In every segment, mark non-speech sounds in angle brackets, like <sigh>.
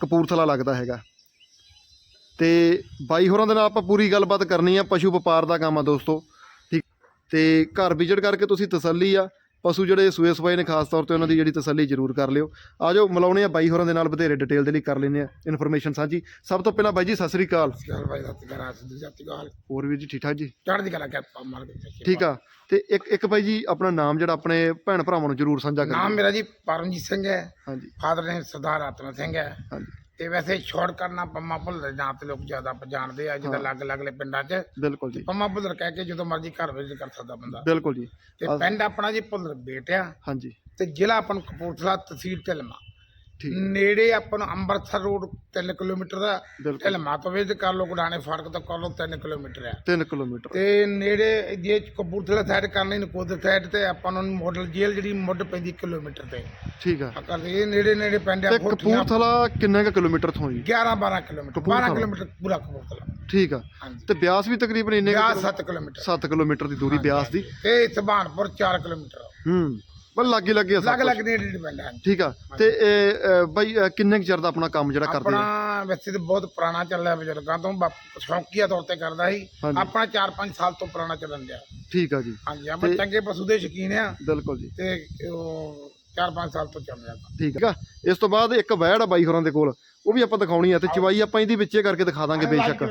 ਕਪੂਰਥਲਾ ਲੱਗਦਾ ਹੈਗਾ। ਤੇ ਬਾਈ ਹੋਰਾਂ ਦੇ ਨਾਲ ਆਪਾਂ ਪੂਰੀ ਗੱਲਬਾਤ ਕਰਨੀ ਆ, ਪਸ਼ੂ ਵਪਾਰ ਦਾ ਕੰਮ ਆ ਦੋਸਤੋ। ਠੀਕ, ਤੇ ਘਰ ਵਿਜ਼ਿਟ ਕਰਕੇ ਤੁਸੀਂ ਤਸੱਲੀ ਆ। ਪਸ਼ੂ ਜਿਹੜੇ ਸੂਏ ਸਵਾਏ ਨੇ ਖਾਸ ਤੌਰ ਤੇ ਉਹਨਾਂ ਦੀ ਜਿਹੜੀ ਤਸੱਲੀ ਜ਼ਰੂਰ ਕਰ ਲਿਓ। ਆਜੋ ਮਿਲਾਉਣੇ ਆ ਬਾਈ ਹੋਰਾਂ ਦੇ ਨਾਲ ਬਥੇਰੇ ਡਿਟੇਲ ਦੇ ਲਈ ਕਰ ਲੈਂਦੇ ਆ ਇਨਫੋਰਮੇਸ਼ਨ ਸਾਂਝੀ। ਸਭ ਤੋਂ ਪਹਿਲਾਂ ਬਾਈ ਜੀ ਸਤਿ ਸ੍ਰੀ ਅਕਾਲ। ਹੋਰ ਵੀਰ ਜੀ ਠੀਕ ਠਾਕ ਜੀ? ਚੜ੍ਹਦੀ ਕਲਾ ਕਿਰਪਾ ਮਾਰ ਦੇ ਠੀਕ ਆ। ਤੇ ਇੱਕ ਇੱਕ ਬਾਈ ਜੀ ਆਪਣਾ ਨਾਮ ਜਿਹੜਾ ਆਪਣੇ ਭੈਣ ਭਰਾਵਾਂ ਨੂੰ ਜ਼ਰੂਰ ਸਾਂਝਾ ਨਾਮ ਕਰੋ ਮੇਰਾ ਜੀ ਪਰਮਜੀਤ ਸਿੰਘ ਹੈ। ਹਾਂਜੀ। ਫਾਦਰ ਨੇਮ ਸਰਦਾਰ ਆਤਮਾ ਸਿੰਘ ਹੈ। ਹਾਂਜੀ। ਤੇ ਵੈਸੇ ਸ਼ਾਰਟ ਕਰਨਾ ਪੰਮਾ ਭੁੱਲਰ ਨਾਂ ਤੇ ਲੋਕ ਜ਼ਿਆਦਾ ਜਾਣਦੇ ਆ ਜਿਹਦਾ ਅਲੱਗ ਅਲੱਗ ਪਿੰਡਾਂ 'ਚ। ਬਿਲਕੁਲ ਜੀ। ਪੰਮਾ ਭੁੱਲਰ ਕਹਿ ਕੇ ਜਦੋਂ ਮਰਜ਼ੀ ਘਰ ਵਿਜ਼ਿਟ ਕਰ ਸਕਦਾ ਬੰਦਾ। ਬਿਲਕੁਲ ਜੀ। ਤੇ ਪਿੰਡ ਆਪਣਾ ਜੀ ਭੁੱਲਰ ਬੇਟਿਆ। ਹਾਂਜੀ। ਤੇ ਜ਼ਿਲ੍ਹਾ ਆਪਾਂ ਨੂੰ ਕਪੂਰਥਲਾ ਤਹਿਸੀਲ ਢਿਲਮਾ ਨੇੜੇ ਆਪਾਂ ਨੂੰ ਅੰਮ੍ਰਿਤਸਰ ਰੋਡ 3 ਕਿਲੋਮੀਟਰ ਦਾ ਤੋਂ ਵਿਜ਼ਿਟ ਕਰ ਲਓ ਗੁਡਾਣੇ ਫਾਟਕ ਤੋਂ ਕਰ ਲਓ 3 ਕਿਲੋਮੀਟਰ ਆ। 3 ਕਿਲੋਮੀਟਰ। ਤੇ ਨੇੜੇ ਜੇ ਕਪੂਰਥਲਾ ਸਾਈਡ ਕਰਨੀ ਨਕੋਦਰ ਸਾਈਡ ਤੇ ਆਪਾਂ ਨੂੰ ਮਾਡਲ ਜੇਲ੍ਹ ਜਿਹੜੀ ਮੁੱਢ ਪੈਂਦੀ ਕਿਲੋਮੀਟਰ ਤੇ। ਠੀਕ ਆ। ਕਰਦੇ ਇਹ ਨੇੜੇ ਨੇੜੇ ਪਿੰਡ ਆ ਕਪੂਰਥਲਾ ਕਿੰਨੇ ਕੁ ਕਿਲੋਮੀਟਰ ਤੋਂ ਜੀ? 11 12 ਕਿਲੋਮੀਟਰ 12 ਕਪੂਰਥਲਾ। ਕਿਲੋਮੀਟਰ ਪੂਰਾ ਕਪੂਰਥਲਾ। ਠੀਕ ਆ। ਤੇ ਬਿਆਸ ਵੀ ਤਕਰੀਬਨ ਇੰਨੇ 7 ਕਿਲੋਮੀਟਰ। 7 ਕਿਲੋਮੀਟਰ ਦੀ ਦੂਰੀ ਬਿਆਸ ਦੀ। ਤੇ ਸੁਭਾਨਪੁਰ 4 ਕਿਲੋਮੀਟਰ। ਹੂੰ। ਬਸ ਲੱਗੇ ਲੱਗੇ ਆ ਸਭ ਲੱਗ ਕੁਛ। ਲੱਗ ਨੇੜੇ ਨੇੜੇ ਪਿੰਡ ਆ ਠੀਕ ਆ। ਤੇ ਇਹ ਅ, ਬਾਈ ਅ, ਕਿੰਨੇ ਕੁ ਚਿਰ ਦਾ ਆਪਣਾ ਕੰਮ ਜਿਹੜਾ ਕਰਦੇ ਆ? ਆਪਣਾ ਵੈਸੇ ਤੇ ਬਹੁਤ ਪੁਰਾਣਾ ਚੱਲਿਆ ਬਜ਼ੁਰਗਾਂ ਤੋਂ ਬਾਪ- ਸ਼ੌਕੀਆ ਤੌਰ ਤੇ ਕਰਦਾ ਸੀ। ਹਾਂਜੀ। ਆਪਣਾ 4-5 ਸਾਲ ਤੋਂ ਪੁਰਾਣਾ ਚੱਲਣ ਦਿਆ ਠੀਕ ਆ ਜੀ। ਹਾਂਜੀ ਆਪਾਂ ਤੇ- ਚੰਗੇ ਪਸ਼ੂ ਦੇ ਸ਼ੌਕੀਨ ਆ। ਬਿਲਕੁਲ ਜੀ। ਤੇ ਉਹ 4-5 ਸਾਲ ਤੋਂ ਚੱਲ ਰਿਹਾ। ਠੀਕ ਆ। ਇਸ ਤੋਂ ਬਾਅਦ ਇੱਕ ਵੈੜ ਆ ਬਾਈ ਹੋਰਾਂ ਦੇ ਕੋਲ ਉਹ ਵੀ ਆਪਾਂ ਦਿਖਾਉਣੀ ਆ ਤੇ ਚਵਾਈ ਆਪਾਂ ਇਹਦੀ ਵਿੱਚੇ ਕਰਕੇ ਦਿਖਾ ਦਾਂਗੇ ਬੇਸ਼ੱਕ।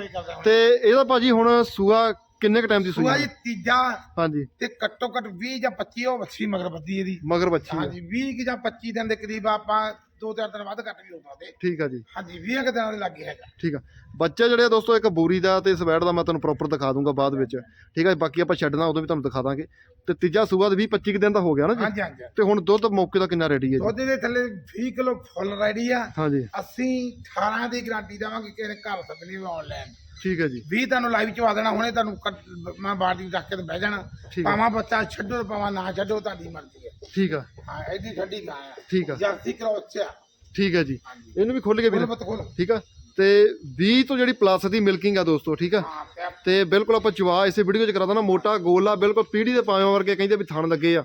ਤੇ ਇਹਦਾ ਭਾਜੀ ਹੁਣ ਸੂਆ ਕਿੰਨੇ ਕ ਟਾਈਮ ਦੀ ਸੂਈ ਸੂਆ? ਜੀ ਤੀਜਾ ਹਾਂਜੀ। ਤੇ ਘੱਟੋ ਘੱਟ 20 ਜਾਂ 25 ਉਹ ਵੱਛੀ ਮਗਰ ਬੱਦੀ ਇਹਦੀ। ਮਗਰ ਬੱਚੀ ਹਾਂਜੀ 20 ਕਿ ਜਾਂ 25 ਦਿਨ ਦੇ ਕਰੀਬ ਆਪਾਂ ਦੋ ਚਾਰ ਦਿਨ ਵੱਧ ਘੱਟ ਵੀ ਹੋ ਸਕਦੇ। ਠੀਕ ਆ ਜੀ। ਹਾਂਜੀ 20 ਕੁ ਦਿਨਾਂ ਦੇ ਲੱਗੇ ਹੈਗਾ। ਠੀਕ ਆ। ਬੱਚਾ ਜਿਹੜੇ ਆ ਦੋਸਤੋ ਇੱਕ ਬੂਰੀ ਦਾ ਤੇ ਸਵੈੜ ਦਾ ਮੈਂ ਤੁਹਾਨੂੰ ਪ੍ਰੋਪਰ ਦਿਖਾ ਦੂੰਗਾ ਬਾਅਦ ਵਿੱਚ। ਠੀਕ ਆ ਬਾਕੀ ਆਪਾਂ ਛੱਡਣਾ ਉਦੋਂ ਵੀ ਤੁਹਾਨੂੰ ਦਿਖਾ ਦਾਂਗੇ। ਤੇ ਤੀਜਾ ਸੂਆ ਤੇ 20 25 ਦਿਨ ਦਾ ਹੋ ਗਿਆ ਨਾ ਜੀ? ਹਾਂਜੀ ਹਾਂਜੀ। ਤੇ ਹੁਣ ਦੁੱਧ ਮੌਕੇ ਦਾ ਕਿੰਨਾ ਰੈਡੀ ਹੈ ਜੀ? ਦੁੱਧ ਦੇ ਥੱਲੇ 20 ਕਿਲੋ ਫੁੱਲ ਰੈਡੀ ਆ। ਹਾਂਜੀ। ਅਸੀਂ 18 ਦੀ ਗਾਰੰਟੀ ਦੇਵਾਂਗੇ ਕਿ ਇਹਨੇ ਘਰ ਸੱਦਣੀ ਆਨਲਾਈਨ ਠੀਕ ਹੈ ਜੀ। 20 ਤੁਹਾਨੂੰ ਲਾਈਵ ਚਵਾ ਦੇਣਾ ਹੁਣੇ ਤੁਹਾਨੂੰ ਕੱਟ- ਮੈਂ ਬਾਲਟੀ ਰੱਖ ਕੇ ਤੇ ਬਹਿ ਜਾਣਾ। ਠੀਕ ਆ ਪਾਵਾਂ ਬੱਚਾ ਛੱਡੋ ਤੇ ਪਾਵਾਂ ਨਾ ਛੱਡੋ ਤੁਹਾਡੀ ਮਰਜ਼ੀ ਹੈ। ਠੀਕ ਆ। ਹਾਂ ਐਡੀ ਠੰਡੀ ਗਾਂ ਆ। ਠੀਕ ਆ। ਜਰਸੀ ਕਰੋਚ ਆ। ਠੀਕ ਹੈ ਜੀ। ਹਾਂਜੀ। ਇਹਨੂੰ ਵੀ ਖੋਲ ਕੇ ਬੋਲ ਵੀਰ। ਮਤ ਖੋਲ ਠੀਕ ਆ। ਤੇ 20 ਤੋਂ ਜਿਹੜੀ ਪਲੱਸ ਦੀ ਮਿਲਕਿੰਗ ਆ ਦੋਸਤੋ ਠੀਕ ਆ। ਹਾਂ ਤੇ ਤੇ ਬਿਲਕੁਲ ਆਪਾਂ ਚਵਾ ਇਸੇ ਵੀਡੀਓ 'ਚ ਕਰਾ ਦੇਣਾ ਮੋਟਾ ਗੋਲਾ ਬਿਲਕੁਲ ਪੀੜੀ ਦੇ ਪਾਇਆਂ ਵਰਗੇ ਕਹਿੰਦੇ ਵੀ ਥਣ ਲੱਗੇ ਆ।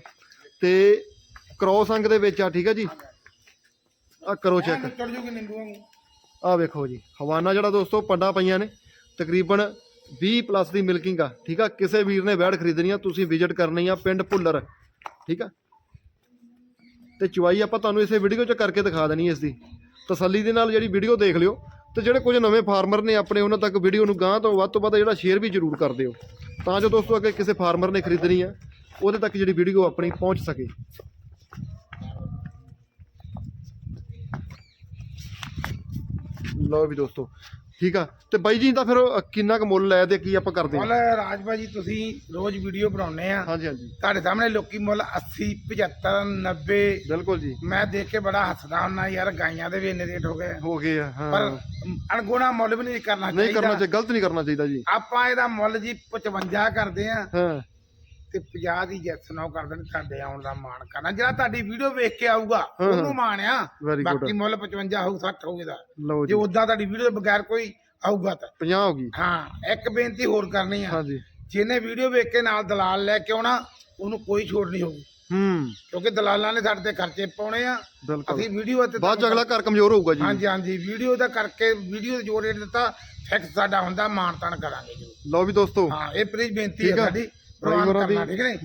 ਤੇ ਕ੍ਰੋਸ ਅੰਗ ਦੇ ਵਿੱਚ ਆ ਠੀਕ ਆ ਜੀ। ਆ ਕਰੋ ਚੈੱਕ ਚੜ ਜੂਗੀ ਨਿੰਬੂ ਵਾਂਗੂ। ਆ ਵੇਖੋ ਜੀ ਹਵਾਨਾ ਜਿਹੜਾ ਦੋਸਤੋ ਪੱਡਾ ਪਈਆਂ ਨੇ। ਤਕਰੀਬਨ 20 ਪਲੱਸ ਦੀ ਮਿਲਕਿੰਗ ਆ, ਠੀਕ ਆ? ਕਿਸੇ ਵੀਰ ਨੇ ਵੈੜ ਖਰੀਦਣੀ ਆ, ਤੁਸੀਂ ਵਿਜ਼ਿਟ ਕਰਨੀ ਆ ਪਿੰਡ ਭੁੱਲਰ, ਠੀਕ ਆ? ਤੇ ਚੁਆਈ ਆਪਾਂ ਤੁਹਾਨੂੰ ਇਸੇ ਵੀਡੀਓ 'ਚ ਕਰਕੇ ਦਿਖਾ ਦੇਣੀ ਇਸ ਦੀ ਤਸੱਲੀ ਦੇ ਨਾਲ ਜਿਹੜੀ ਵੀਡੀਓ ਦੇਖ ਲਿਓ, ਤੇ ਜਿਹੜੇ ਕੁਝ ਨਵੇਂ ਫਾਰਮਰ ਨੇ ਆਪਣੇ ਉਹਨਾਂ ਤੱਕ ਵੀਡੀਓ ਨੂੰ ਗਾਂ ਤੋਂ ਵੱਧ ਤੋਂ ਵੱਧ ਜਿਹੜਾ ਸ਼ੇਅਰ ਵੀ ਜ਼ਰੂਰ ਕਰ ਦਿਓ। ਤਾਂ ਜੋ ਦੋਸਤੋ, ਅੱਗੇ ਕਿਸੇ ਫਾਰਮਰ ਨੇ ਖਰੀਦਣੀ ਆ, ਉਹਦੇ ਤੱਕ ਜਿਹੜੀ ਵੀਡੀਓ ਆਪਣੀ ਪਹੁੰਚ ਸਕੇ। ਲਓ ਵੀ ਦੋਸਤੋ ਠੀਕ ਆ? ਤੇ ਬਾਈ ਜੀ ਦਾ ਫਿਰ ਉਹ ਕਿੰਨਾ ਕੁ ਮੁੱਲ ਲੈ ਤੇ ਕੀ ਆਪਾਂ ਕਰਦੇ ਮੁੱਲ ਹਾਂ ਰਾਜ ਭਾਜੀ ਤੁਸੀਂ ਰੋਜ਼ ਵੀਡੀਓ ਬਣਾਉਨੇ ਆ। ਹਾਂਜੀ ਹਾਂਜੀ। ਤੁਹਾਡੇ ਸਾਹਮਣੇ ਲੋਕੀ ਮੁੱਲ 80 75 90 ਬਿਲਕੁਲ ਜੀ। ਮੈਂ ਦੇਖ ਕੇ ਬੜਾ ਹੱਸਦਾ ਹੁੰਦਾ ਯਾਰ ਗਾਈਆਂ ਦੇ ਵੀ ਇੰਨੇ ਰੇਟ ਹੋ ਗਏ। ਆ। ਹੋ ਗਏ ਆ ਹਾਂ। ਪਰ ਅਣਗੁਣਾ ਮੁੱਲ ਵੀ ਨਹੀਂ ਕਰਨਾ ਨਹੀਂ ਕਰਨਾ ਚਾਹੀਦਾ। ਚਾਹੀਦਾ ਗਲਤ ਨਹੀਂ ਕਰਨਾ ਚਾਹੀਦਾ ਜੀ। ਆਪਾਂ ਇਹਦਾ ਮੁੱਲ ਜੀ 55 ਕਰਦੇ ਆ। ਹਾਂ। ਤੇ 50 ਦੀ ਜੈਸ ਨੋ ਕਰ ਦੇਣ ਤੁਹਾਡੇ ਆਉਣ ਦਾ ਮਾਣ ਕਰਨਾ। ਜਿਹੜਾ ਤੁਹਾਡੀ ਵੀਡੀਓ ਵੇਖ ਕੇ ਆਊਗਾ ਹਾਂ, ਉਹਨੂੰ ਮਾਣ ਆ। ਬਾਕੀ ਮੁੱਲ 55 ਹੋਊ 60 ਹੋਊ ਇਹਦਾ। ਲਓ ਜੇ ਜੀ। ਉਦਾਂ ਤੁਹਾਡੀ ਵੀਡੀਓ ਬਗੈਰ ਕੋਈ ਆਊਗਾ ਤਾਂ। 50 ਹੋ ਗਈ। ਹਾਂ ਇੱਕ ਬੇਨਤੀ ਹੋਰ ਕਰਨੀ ਆ। ਹਾਂਜੀ। ਜਿਹਨੇ ਵੀਡੀਓ ਵੇਖ ਕੇ ਨਾਲ ਦਲਾਲ ਲੈ ਕੇ ਆਉਣਾ ਉਹਨੂੰ ਕੋਈ ਛੋਟ ਨਹੀਂ ਹੋਊਗੀ। ਹੂੰ। ਕਿਉਂਕਿ ਦਲਾਲਾਂ ਨੇ ਸਾਡੇ ਤੇ ਖਰਚੇ ਪਾਉਣੇ ਆ। ਬਿਲਕੁਲ। ਅਸੀਂ ਵੀਡੀਓ ਤੇ ਬਾਅਦ ਚ ਅਗਲਾ ਘਰ ਕਮਜ਼ੋਰ ਹੋਊਗਾ ਜੀ। ਹਾਂਜੀ ਹਾਂਜੀ। ਵੀਡੀਓ ਦਾ ਕਰਕੇ ਵੀਡੀਓ ਜੋ ਰੇਟ ਦਿੱਤਾ ਫਿਕਸ ਸਾਡਾ ਹੁੰਦਾ ਮਾਣ ਤਾਣ ਕਰਾਂਗੇ ਜੀ। ਲਓ ਵੀ ਦੋਸਤੋ। ਹਾਂ ਇਹ ਪਲੀਜ਼ ਬੇਨਤੀ ਹੈ ਠੀਕ ਆ। ਸਾਡੀ। ਬਾਈ ਹੋਰਾਂ ਦੀ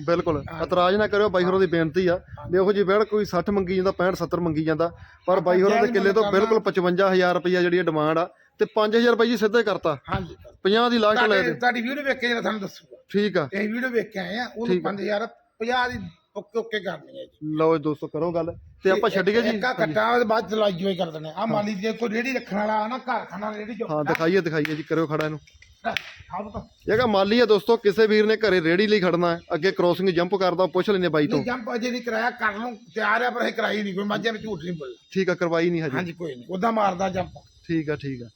ਬਿਲਕੁਲ। ਇਤਰਾਜ਼ ਨਾ ਕਰਿਓ ਬਾਈ ਹੋਰਾਂ ਦੀ ਬੇਨਤੀ ਆ। ਵੀ ਇਹੋ ਜਿਹੀ ਵੇੜ ਕੋਈ 60 ਮੰਗੀ ਜਾਂਦਾ 65 70 ਮੰਗੀ ਜਾਂਦਾ ਪਰ ਬਾਈ ਹੋਰਾਂ ਦੇ ਕਿੱਲੇ ਤੋਂ ਬਿਲਕੁਲ 55000 ਰੁਪਈਆ ਜਿਹੜੀ ਡਿਮਾਂਡ ਆ ਤੇ 5000 ਰੁਪਏ ਜੀ ਸਿੱਧਾ ਹੀ ਕਰਤਾ। ਹਾਂਜੀ। 50 ਦੀ ਲਾਸਟ ਲੈ ਦੇ ਤੁਹਾਡੀ ਵੀਡੀਓ ਵੇਖ ਕੇ ਜਿਹੜਾ ਤੁਹਾਨੂੰ ਦੱਸੂਗਾ। ਠੀਕ ਆ। ਇਹ ਵੀਡੀਓ ਵੇਖ ਕੇ ਆਏ ਆ ਉਹਨੂੰ 5000 50 ਦੀ ਓਕੇ ਓਕੇ ਕਰਨੀ ਹੈ ਜੀ। ਲਓ ਜੀ ਦੋਸਤੋ ਕਰੋ ਗੱਲ। ਤੇ ਆਪਾਂ ਛੱਡ ਗਏ ਜੀ। ਇੱਕ ਕੱਟਾ ਉਹਦੇ ਬਾਅਦ ਚਲਾਈ ਜੋ ਕਰ ਦਿੰਦੇ ਆ। ਮੰਨ ਲਈ ਜੇ ਕੋਈ ਰੇੜੀ ਰੱਖਣ ਵਾਲਾ ਆ ਨਾ ਘਰ ਖਾਣਾ ਰੇੜੀ ਜੋ ਹਾਂ ਦਿਖਾਈਏ ਦਿਖਾਈਏ ਜੀ ਕਰਿਓ ਖੜਾ ਇਹਨੂੰ। ਆਪ ਜੇਗਾ ਮਾਲੀ ਆ ਦੋਸਤੋ ਕਿਸੇ ਵੀਰ ਨੇ ਘਰੇ ਰੇੜੀ ਲਈ ਖੜਨਾ ਹੈ ਅੱਗੇ ਕ੍ਰੋਸਿੰਗ ਜੰਪ ਕਰਦਾ ਪੁੱਛ ਲੈਨੇ ਬਾਈ ਤੋਂ। ਨਹੀਂ ਜੰਪ ਅਜੇ ਨਹੀਂ ਕਰਾਇਆ ਕਰ ਲੂੰ ਤਿਆਰ ਆ ਪਰ ਇਹ ਕਰਾਈ ਨਹੀਂ ਕੋਈ ਮਾਝੇ ਵਿੱਚ ਝੂਠ ਨਹੀਂ ਬੋਲ ਠੀਕ ਆ ਕਰਵਾਈ ਨਹੀਂ ਹਜੇ। ਹਾਂਜੀ ਕੋਈ ਨਹੀਂ ਉਦਾਂ ਮਾਰਦਾ ਜੰਪ ਠੀਕ ਆ ਠੀਕ ਆ।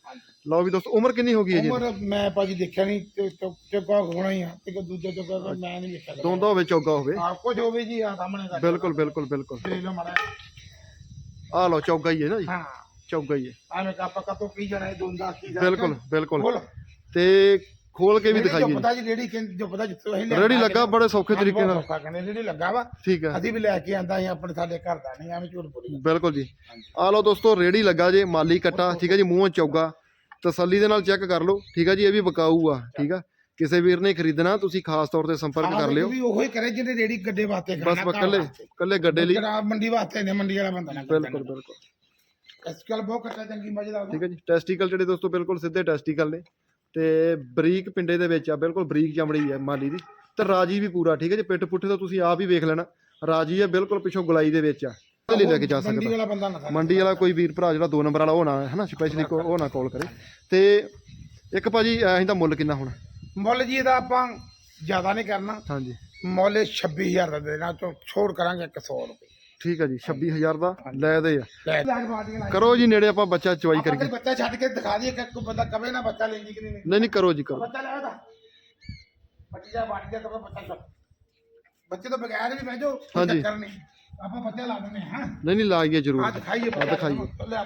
ਲਓ ਵੀ ਦੋਸਤੋ ਉਮਰ ਕਿੰਨੀ ਹੋ ਗਈ ਹੈ ਜੀ? ਉਮਰ ਮੈਂ ਭਾਜੀ ਦੇਖਿਆ ਨਹੀਂ ਚੁੱਕਾ ਹੋਣਾ ਹੀ ਆ ਤੇ ਦੂਜਾ ਚੁੱਕਾ ਮੈਂ ਨਹੀਂ ਵੇਖਿਆ ਦੋਂਦਾ ਹੋਵੇ ਚੌਗਾ ਹੋਵੇ। ਆ ਕੁਝ ਹੋਵੇ ਜੀ ਆ ਸਾਹਮਣੇ ਦਾ। ਬਿਲਕੁਲ ਬਿਲਕੁਲ ਬਿਲਕੁਲ। ਦੇਖ ਲਓ ਮਾੜਾ ਆ ਲਓ ਚੌਗਾ ਹੀ ਹੈ ਨਾ ਜੀ। ਹਾਂ। ਚੌਗਾ ਹੀ ਹੈ। ਆ ਮੈਂ ਕਾਪਾ ਕਤੋਂ ਕੀ ਜਣਾ ਇਹ ਦੋਂਦਾ ਕੀ ਦਾ ਬਿਲਕੁਲ ਬਿਲਕੁਲ। ਤੇ ਖੋਲ ਕੇ ਵੀ ਜੋ ਦਿਖਾਈਏ ਪਤਾ ਜੀ ਰੇੜੀ ਕਿ ਜੋ ਪਤਾ ਜਿੱਥੋਂ ਅਸੀਂ ਰੇੜੀ ਲੱਗਾ ਬੜੇ ਸੌਖੇ ਤਰੀਕੇ ਨਾਲ। ਸੌਖਾ ਕਹਿੰਦੇ ਰੇੜੀ ਲੱਗਾ ਵਾ। ਠੀਕ ਹੈ। ਅਸੀਂ ਵੀ ਲੈ ਕੇ ਆਂਦਾ ਸੀ ਆਪਣੇ ਸਾਡੇ ਘਰ ਦਾ ਨਹੀਂ ਐਵੇਂ ਝੂਠ ਬੋਲੀ ਬਿਲਕੁਲ ਜੀ। ਆ ਲਓ ਦੋਸਤੋ ਰੇੜੀ ਲੱਗਾ ਜੇ ਮਾਲੀ ਕੱਟਾ ਠੀਕ ਹੈ ਜੀ ਮੂੰਹੋਂ ਚੌਗਾ। ਤਸੱਲੀ ਦੇ ਨਾਲ ਚੈੱਕ ਕਰ ਲਓ ਠੀਕ ਹੈ ਜੀ ਇਹ ਵੀ ਬਕਾਊ ਆ ਠੀਕ ਆ ਕਿਸੇ ਵੀਰ ਨੇ ਖਰੀਦਣਾ ਤੁਸੀਂ ਖਾਸ ਤੌਰ ਤੇ ਸੰਪਰਕ ਕਰ ਲਿਓ। ਵੀ ਉਹੀ ਕਰੇ ਜਿਹਨੇ ਰੇੜੀ ਗੱਡੇ ਵਾਸਤੇ ਬਸ ਖਾਣਾ ਕੱਲੇ ਕੱਲੇ ਗੱਡੇ ਲਈ। ਜਨਾਬ ਮੰਡੀ ਵਾਸਤੇ ਨੇ ਮੰਡੀ ਵਾਲਾ ਬੰਦਾ ਨਾ ਬਿਲਕੁਲ ਬਿਲਕੁਲ। ਇਸ ਗੱਲ ਬਹੁਤ ਕੱਟਾ ਚੰਗੀ ਮਜ਼ੇਦਾਰ। ਠੀਕ ਹੈ ਜੀ ਟੈਸਟੀਕਲ ਜਿਹੜੇ ਦੋਸਤੋ ਬਿਲਕੁਲ ਸਿੱਧੇ ਟੈਸਟੀਕਲ ਨੇ। ਤੇ ਬਰੀਕ ਪਿੰਡੇ ਦੇ ਵਿੱਚ ਆ ਬਿਲਕੁਲ ਬਰੀਕ ਚਮੜੀ ਹੈ ਮਾਲੀ ਦੀ ਤੇ ਰਾਜੀ ਵੀ ਪੂਰਾ ਠੀਕ ਹੈ ਜੀ? ਪਿੱਠ ਪੁੱਠੇ ਤਾਂ ਤੁਸੀਂ ਆਪ ਹੀ ਵੇਖ ਲੈਣਾ। ਰਾਜੀ ਹੈ ਬਿਲਕੁਲ ਪਿੱਛੋਂ ਗੁਲਾਈ ਦੇ ਵਿੱਚ ਆ। ਤੇ ਲੈ ਕੇ ਜਾ ਮੰਡੀ ਸਕਦਾ ਵਾਲਾ ਬੰਦਾ ਨਾ ਮੰਡੀ ਵਾਲਾ ਕੋਈ ਵੀਰ ਭਰਾ ਜਿਹੜਾ ਦੋ ਨੰਬਰ ਵਾਲਾ ਉਹ ਨਾ ਹੈ ਨਾ ਸਪੈਸ਼ਲੀ ਉਹ ਨਾ ਕਾਲ ਕਰੇ। ਤੇ ਇੱਕ ਭਾਜੀ ਅਸੀਂ ਦਾ ਮੁੱਲ ਕਿੰਨਾ ਹੁਣ? ਮੁੱਲ ਜੀ ਇਹਦਾ ਆਪਾਂ ਜ਼ਿਆਦਾ ਨਹੀਂ ਕਰਨਾ। ਹਾਂਜੀ। ਮੁੱਲ 26000 ਦਾ ਦੇਣਾ ਚੋਂ ਛੋੜ ਕਰਾਂਗੇ 100 ਰੁਪਏ। ਠੀਕ ਹੈ ਜੀ 26000 ਦਾ ਲੈ ਦੇ ਆ। ਕਰੋ ਜੀ ਨੇੜੇ ਆਪਾਂ ਬੱਚਾ ਚਵਾਈ ਆਪਾਂ ਕਰੀਏ। ਬੱਚਾ ਛੱਡ ਕੇ ਦਿਖਾ ਦਈਏ ਕਿ ਕੋਈ ਬੰਦਾ ਕਵੇ ਨਾ ਬੱਚਾ ਲੈਂਦੀ ਕਿ ਨਹੀਂ। ਨਹੀਂ ਨਹੀਂ ਕਰੋ ਜੀ ਕਰੋ। ਬੱਚਾ ਲੈ ਉਹਦਾ ਬੱਚੀ ਜਾ ਬਾਟੀ ਜਾ ਕਵੇ ਬੱਚਾ ਚੱਲ ਬੱਚੇ ਤੋਂ ਬਗੈਰ ਵੀ ਬਹਿ ਜਾਓ। ਚੱਕਰ ਨਹੀਂ। ਆਪਾਂ ਬੱਚਾ ਲਾ ਦਿੰਦੇ ਹਾਂ। ਨਹੀਂ ਨਹੀਂ ਲਾਈਏ ਆ ਜ਼ਰੂਰ। ਦਿਖਾਈਏ ਆ ਦਿਖਾਈਏ। ਲੈ ਆ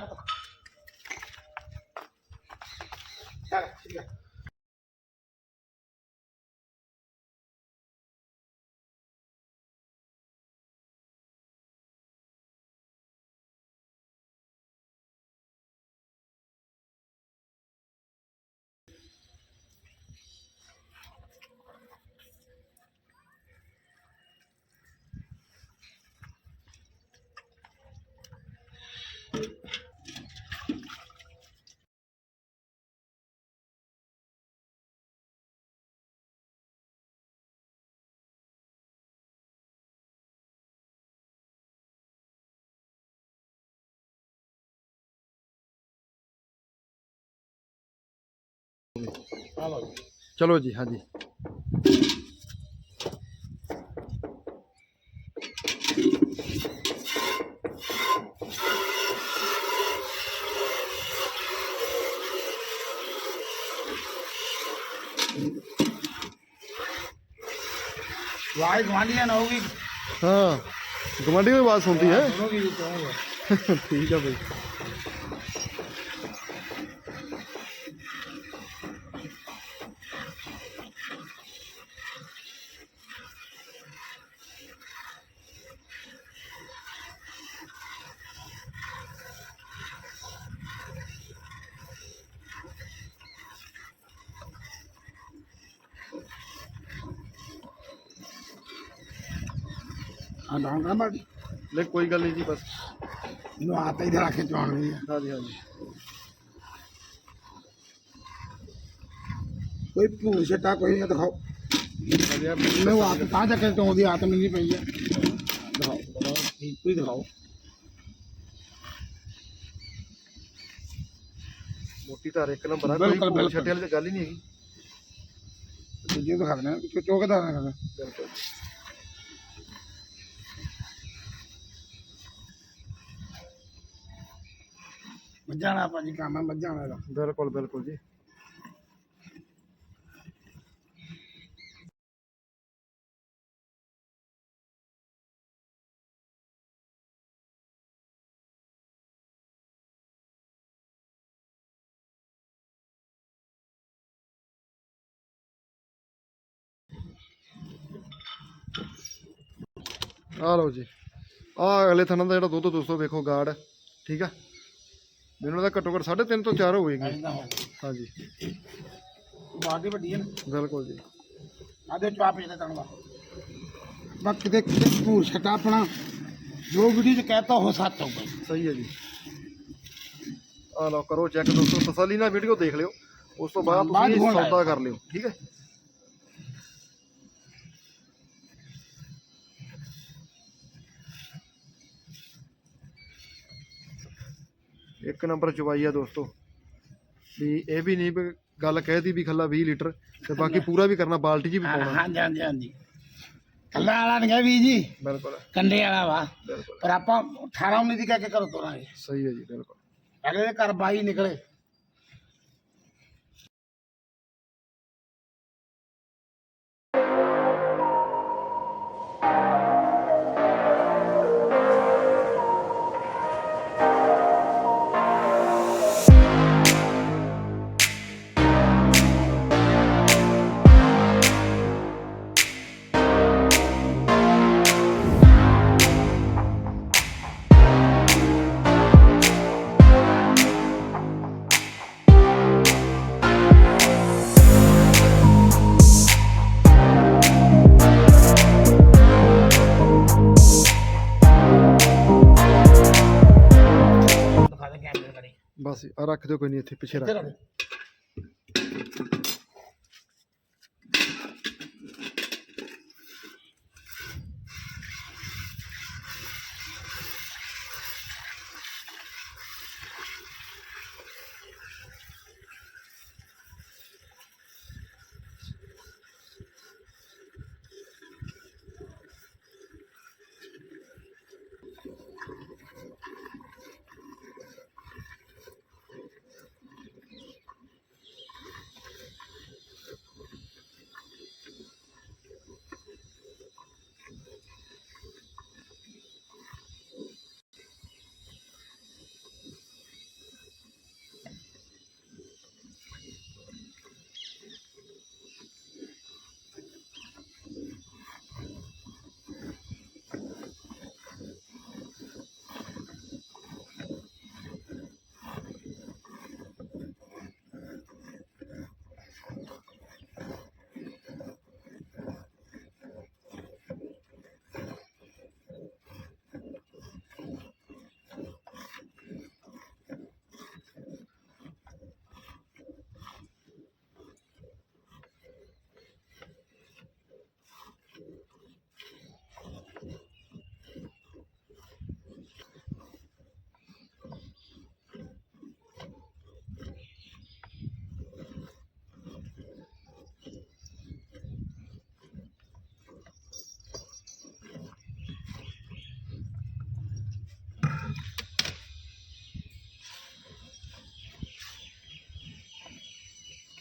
ਆ ਲਓ ਜੀ। ਚਲੋ ਜੀ ਹਾਂਜੀ। ਆਵਾਜ਼ ਗਵਾਂਢੀਆਂ ਨਾ ਹੋਊਗੀ। ਹਾਂ ਗਵਾਂਢੀ ਦੀ ਆਵਾਜ਼ ਸੁਣਦੀ ਹੈ। ਸੁਣੋਗੀ ਵੀ ਕਹੂੰਗਾ <laughs> ਠੀਕ ਆ ਬਈ। ਮਾ ਨਹੀਂ ਕੋਈ ਗੱਲ ਨਹੀਂ ਜੀ ਬਸ। ਇਹਨੂੰ ਆਤਾ ਹੀ ਦੇ ਰੱਖ ਚੋਣ ਲਈ ਹਾਂਜੀ ਹਾਂਜੀ। ਕੋਈ ਭੂਰ ਛਟਾ ਕੋਈ ਨਹੀਂ ਦਿਖਾਓ। ਹਾਂਜੀ ਆਹ ਮੈਨੂੰ ਆਤ ਤਾਂ ਜਾ ਕੇ ਚੋਣ ਦੀ ਆਤ ਮਿਲਣੀ ਪਈ ਹੈ ਦਿਖਾਓ ਦਿਖਾਓ ਠੀਕ ਕੋਈ ਦਿਖਾਓ। ਮੋਟੀ ਧਾਰ ਇੱਕ ਨੰਬਰ ਆ ਕੋਈ ਬਿਲਕੁਲ, ਭੂਲ ਬਿਲਕੁਲ। ਛੱਟੇ ਵਾਲੀ ਤਾਂ ਗੱਲ ਹੀ ਨਹੀਂ ਹੈਗੀ। ਦੂਜੇ ਦਿਖਾ ਦੇਣਾ ਚੋ ਚੋਕਦਾ ਨਾ ਬਿਲਕੁਲ। ਮੱਝਾਣਾ ਭਾਜੀ ਕੰਮ ਹੈ ਮੱਝਾਣਾ ਦਾ। ਬਿਲਕੁਲ ਬਿਲਕੁਲ ਜੀ। ਆ ਲਓ ਜੀ। ਆ ਅਗਲੇ ਥਣਾ ਦਾ ਜਿਹੜਾ ਦੁੱਧ ਦੋਸਤੋ ਦੇਖੋ ਗਾੜ। ਠੀਕ ਆ? ਮੈਨੂੰ ਤਾਂ ਘੱਟੋ ਘੱਟ 3.5 ਤੋਂ 4 ਹੋਏਗੀ। ਐਂਦਾ ਹੋ। ਹਾਂਜੀ। ਬਾਡੀ ਵੱਡੀ ਹੈ ਨਾ? ਬਿਲਕੁਲ ਜੀ। ਆਦੇ ਚਾਪ ਇਹਦੇ ਤਣਵਾ ਬਾਕੀ ਦੇ। ਭੂਰ ਛਟਾ ਆਪਣਾ ਜੋ ਵੀਡੀਓ ਚ ਕਹਤਾ ਉਹ ਸੱਚ ਹੋਊਗਾ ਸਹੀ ਹੈ ਜੀ। ਆ ਲਓ ਕਰੋ ਚੈੱਕ ਦੋਸਤੋ ਤਸੱਲੀ ਨਾਲ ਵੀਡੀਓ ਦੇਖ ਲਿਓ। ਉਸ ਤੋਂ ਬਾਅਦ ਬਾਅਦ ਤੁਸੀਂ ਹੁਣ ਲਾਇਓ। ਸੌਦਾ ਕਰ ਲਿਓ। ਠੀਕ ਹੈ? ਇੱਕ ਨੰਬਰ ਚਵਾਈ ਆ ਦੋਸਤੋ। ਵੀ ਇਹ ਵੀ ਨਹੀਂ ਵੀ ਗੱਲ ਕਹਿਦੀ ਵੀ ਖੱਲਾ 20 ਲੀਟਰ ਤੇ ਬਾਕੀ ਪੂਰਾ ਵੀ ਕਰਨਾ ਬਾਲਟੀ 'ਚ ਵੀ ਪਾਉਣਾ। ਹਾਂਜੀ ਹਾਂਜੀ ਹਾਂਜੀ। ਕੱਲਾ ਵਾਲਾ ਨਹੀਂ ਗਿਆ ਵੀ ਜੀ। ਬਿਲਕੁਲ। ਕੰਡੇ ਵਾਲਾ ਵਾ। ਬਿਲਕੁਲ। ਪਰ ਆਪਾਂ 18 19 ਦੀ ਕਹਿ ਕੇ ਕਰੋ ਤੋਰਾਂਗੇ। ਸਹੀ ਹੈ ਜੀ ਬਿਲਕੁਲ। ਅਗਲੇ ਦੇ ਘਰ ਬਾਈ ਨਿਕਲੇ। ਬਸ ਆ ਰੱਖ ਦਿਓ ਕੋਈ ਨਹੀਂ ਇੱਥੇ ਪਿੱਛੇ ਰੱਖ ਰੱਖ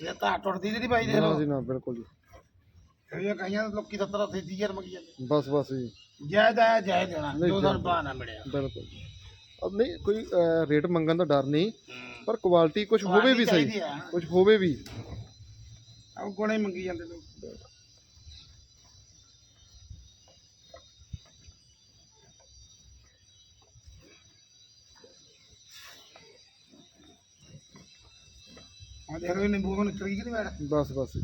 ਕਿਤੇ ਤਾਂ ਟੁੱਟਦੀ ਨਹੀਂ ਬਾਈ ਦੇ ਨਾ ਲੋ ਜੀ ਨਾ ਬਿਲਕੁਲ ਜੀ। ਇਹ ਕਈਆਂ ਲੋਕੀ 70 80 ਹਜ਼ਾਰ ਮੰਗੀ ਜਾਂਦੇ। ਬਸ ਬਸ ਜੀ। ਜਾਇਦ ਆਇਆ ਜਾਇਦ ਦੇਣਾ। ਨਹੀਂ, ਜੋ ਜਾਇਜ਼। ਨਾ ਮਿਲਿਆ। ਬਿਲਕੁਲ ਅਬ ਨਹੀਂ ਕੋਈ ਅਹ, ਰੇਟ ਮੰਗਣ ਦਾ ਡਰ ਨਹੀਂ ਪਰ ਕੁਆਲਿਟੀ ਕੁਝ ਹੋਵੇ ਵੀ ਚਾਹੀਦੀ ਸਹੀ। ਆ। ਕੁਝ ਹੋਵੇ ਵੀ। ਉਹ ਕੋਣੇ ਮੰਗੀ ਜਾਂਦੇ ਲੋਕ। ਦੇਖ ਲਓ ਨਿੰਬੂ ਨੂੰ ਨਿਕਲ ਗਈ ਕਿ ਨਹੀਂ ਮੈਡਮ ਬਸ ਬਸ।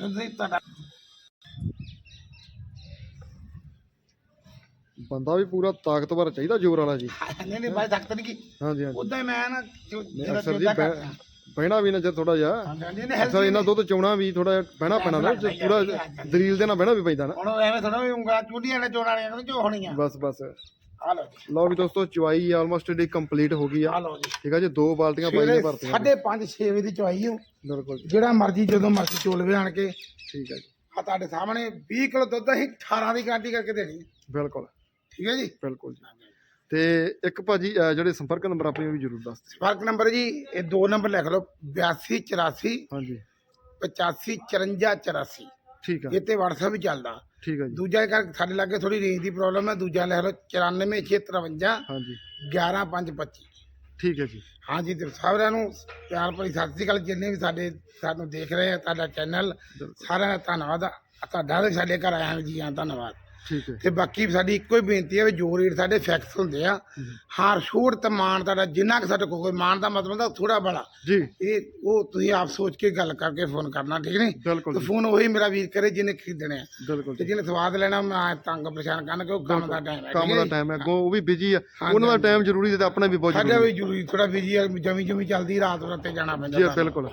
ਤੁਹਾਡਾ ਬੰਦਾ ਵੀ ਪੂਰਾ ਤਾਕਤਵਰ ਚਾਹੀਦਾ ਜ਼ੋਰ ਵਾਲਾ ਜੀ। ਨਹੀਂ ਨਹੀਂ ਬਾਈ ਤੱਕ ਨਹੀਂ ਕੀ। ਹਾਂਜੀ ਹਾਂਜੀ। ਉਦਾਂ ਹੀ ਮੈਂ ਨਾ ਜੋ- ਨਹੀਂ, ਜਿਹੜਾ ਅਕਸਰ ਜੀ ਜੋਦਾ ਬਹਿ- ਕਰਦਾ ਬਹਿਣਾ ਵੀ ਨਾ ਜੇ ਥੋੜਾ ਜਿਹਾ। ਹਾਂਜੀ ਹਾਂਜੀ ਅਕਸਰ ਇਹਨਾਂ ਦੁੱਧ ਚੋਣਾ ਵੀ ਥੋੜਾ ਬਹਿਣਾ ਪੈਣਾ ਨਾ ਜੇ ਪੂਰਾ ਦਲੀਲ ਦੇ ਨਾਲ ਬਹਿਣਾ ਵੀ ਪੈਂਦਾ ਨਾ। ਹੁਣ ਉਹ ਐਵੇਂ ਥੋੜਾ ਵੀ ਉਂਗਲਾਂ ਚੁੰਡੀਆਂ ਨੇ ਚੋਣਾਂ ਵਾਲੀਆਂ ਨੂੰ ਜੋ ਹੋਣੀਆਂ। ਬਸ ਬਸ। ਆ ਲਓ ਜੀ। ਲਓ ਵੀ ਦੋਸਤੋ ਚੁਆਈ ਆਲਮੋਸਟ ਜਿਹੜੀ ਕੰਪਲੀਟ ਹੋ ਗਈ ਆ। ਆ ਲਓ ਜੀ। ਠੀਕ ਆ ਜੀ ਦੋ ਬਾਲਟੀਆਂ ਪਾਈ ਨੇ ਭਰਤੀਆਂ। ਸਾਢੇ 5 6 ਵਜੇ ਦੀ ਚਵਾਈ ਹੋ। ਬਿਲਕੁਲ ਜੀ। ਜਿਹੜਾ ਮਰਜ਼ੀ ਜਦੋਂ ਮਰਜ਼ੀ ਚੋਲਵੇ ਆਣ ਕੇ। ਠੀਕ ਹੈ ਜੀ। ਆ ਤੁਹਾਡੇ ਸਾਹਮਣੇ 20 ਕਿਲੋ ਦੁੱਧ ਅਸੀਂ 18 ਦੀ ਗਾਰੰਟੀ ਕਰਕੇ ਦੇਣੀ ਹੈ। ਬਿਲਕੁਲ। ਠੀਕ ਹੈ ਜੀ? ਬਿਲਕੁਲ ਜੀ। ਤੇ ਇੱਕ ਭਾਜੀ ਅਹ ਜਿਹੜੇ ਸੰਪਰਕ ਨੰਬਰ ਆਪਣੇ ਉਹ ਵੀ ਜ਼ਰੂਰ ਦੱਸ ਦਿਓ। ਫ਼ਰਕ ਨੰਬਰ ਜੀ ਇਹ ਦੋ ਨੰਬਰ ਲਿਖ ਲਓ 82 84 ਹਾਂਜੀ। 85 54 84 ਠੀਕ ਆ। ਇਹ ਤੇ WhatsApp ਵੀ ਚੱਲਦਾ। ਠੀਕ ਆ ਜੀ। ਦੂਜਾ ਕਰ ਸਾਡੇ ਲਾਗੇ ਥੋੜੀ ਰੇਂਜ ਦੀ ਪ੍ਰੋਬਲਮ ਹੈ ਦੂਜਾ ਲਿਖ ਲਓ 94 653 ਹਾਂਜੀ। 11 5 25 ਠੀਕ ਹੈ ਜੀ। ਹਾਂਜੀ ਤੇ ਸਾਰਿਆਂ ਨੂੰ ਪਿਆਰ ਭਰੀ ਸਤਿ ਸ੍ਰੀ ਅਕਾਲ ਜਿੰਨੇ ਵੀ ਸਾਡੇ ਸਾਨੂੰ ਦੇਖ ਰਹੇ ਆ ਤੁਹਾਡਾ ਚੈਨਲ ਸਾਰਿਆਂ ਦਾ ਧੰਨਵਾਦ ਆ। ਤੁਹਾਡਾ ਸਾਡੇ ਘਰ ਆਇਆ ਜੀ ਹਾਂ ਧੰਨਵਾਦ। ਠੀਕ ਹੈ। ਤੇ ਬਾਕੀ ਸਾਡੀ ਇੱਕੋ ਹੀ ਬੇਨਤੀ ਹੈ ਵੀ ਜੋ ਰੇਟ ਸਾਡੇ ਫਿਕਸ ਹੁੰਦੇ ਆ ਹਾਰ ਛੋੜ ਤੇ ਮਾਨ ਤੁਹਾਡਾ ਜਿੰਨਾ ਕਿ ਸਾਡੇ ਕੋਲ ਕੋਈ ਮਾਨ ਦਾ ਮਤਲਬ ਹੁੰਦਾ ਥੋੜਾ ਬੜਾ। ਜੀ। ਇਹ ਉਹ ਤੁਸੀਂ ਆਪ ਸੋਚ ਕੇ ਗੱਲ ਕਰਕੇ ਫੋਨ ਕਰਨਾ ਠੀਕ ਨਹੀਂ? ਬਿਲਕੁਲ ਤੇ ਫੋਨ ਉਹੀ ਮੇਰਾ ਵੀਰ ਕਰੇ ਜਿਹਨੇ ਖਰੀਦਣੇ ਆ। ਬਿਲਕੁਲ ਤੇ ਜਿਹਨੇ ਸਵਾਦ ਲੈਣਾ ਮੈਂ ਤੰਗ ਪਰੇਸ਼ਾਨ ਕਰਨ ਕਿ ਉਹ ਕੰਮ ਦਾ ਟਾਈਮ ਹੈ ਕੰਮ ਦਾ? ਟਾਈਮ ਹੈ। ਅੱਗੋਂ ਉਹ ਵੀ ਬਿਜ਼ੀ ਆ। ਉਹਨਾਂ ਦਾ। ਟਾਈਮ ਜ਼ਰੂਰੀ ਤੇ ਆਪਣਾ ਵੀ ਬਹੁਤ ਸਾਡਾ ਜ਼ਰੂਰੀ ਵੀ ਜ਼ਰੂਰੀ ਥੋੜਾ ਬਿਜ਼ੀ ਜਮੀ ਜਮੀ ਚੱਲਦੀ ਰਾਤ ਰਾਤੇ ਜਾਣਾ ਪੈਂਦਾ ਜੀ। ਬਿਲਕੁਲ।